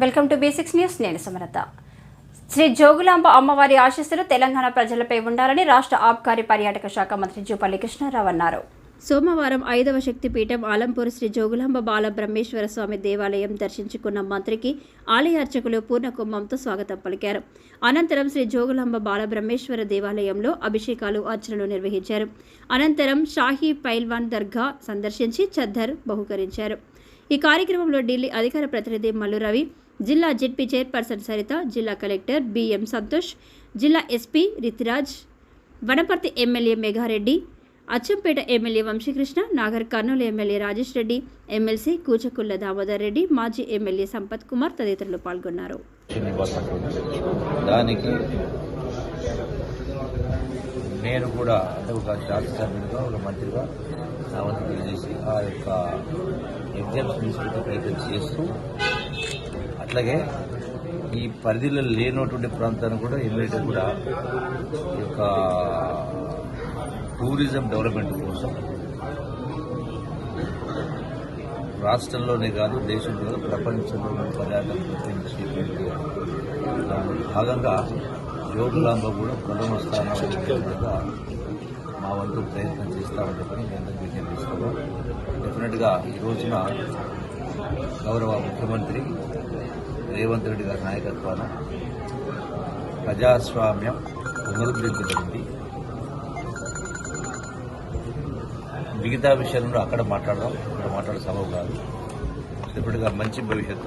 Welcome to basics news నేను సమరత శ్రీ జోగులాంబ అమ్మవారి ఆశీస్సులు తెలంగాణ ప్రజలపై ఉండాలని రాష్ట్ర ఆబ్కారీ పర్యాటక శాఖ మంత్రి జూపల్లి కృష్ణారావు అన్నారు. సోమవారం ఐదవ శక్తిపీఠం ఆలంపూర్ శ్రీ జోగులాంబ బాల బ్రహ్మేశ్వర స్వామి దేవాలయం దర్శించుకున్న మంత్రికి ఆలయ అర్చకులు పూర్ణకుంభంతో స్వాగతం పలికారు. అనంతరం శ్రీ జోగులాంబ బాల బ్రహ్మేశ్వర దేవాలయంలో అభిషేకాలు అర్చనలు నిర్వహించారు. అనంతరం షాహీ పైల్వాన్ దర్గా సందర్శించి చద్దర్ బహుకరించారు. ఈ కార్యక్రమంలో ఢిల్లీ అధికార ప్రతినిధి మల్లు రవి జిల్లా జెడ్పీ చైర్పర్సన్ సరిత జిల్లా కలెక్టర్ బిఎం సంతోష్ జిల్లా SP Ritiraj Wanaparthy MLA Megareddy Achampet MLA Vamsikrishna Nagar Kurnool MLA Rajesh Reddy MLC Kuchakulla Damodar Reddy మాజీ ఎమ్మెల్యే సంపత్ కుమార్ తదితరులు పాల్గొన్నారు. దానికి నేను కూడా అంటే ఒక శాసనసభ్యుడిగా ఒక మంత్రిగా నా వంతు తెలియజేసి ఆ యొక్క ఎగ్జామ్స్ తీసుకుంటే ప్రయత్నం చేస్తూ అట్లాగే ఈ పరిధిలో లేనటువంటి ప్రాంతాన్ని కూడా ఇమ్మీడియట్ కూడా ఈ యొక్క టూరిజం డెవలప్మెంట్ కోసం రాష్ట్రంలోనే కాదు దేశంలో ప్రపంచంలో పర్యాటకం భాగంగా జోగులాంబ కూడా ప్రథమ స్థానంలో ఉండేట్టుగా మా వంతు ప్రయత్నం చేస్తామని చెప్పని నేను అందరికీ డెఫినెట్గా ఈ రోజున గౌరవ ముఖ్యమంత్రి రేవంత్ రెడ్డి గారి నాయకత్వాన ప్రజాస్వామ్యం పునరుద్ధరించబడింది. మిగతా విషయాలను అక్కడ మాట్లాడదాం. ఇక్కడ మాట్లాడే సభ కాదు. ఇప్పటిగా మంచి భవిష్యత్తు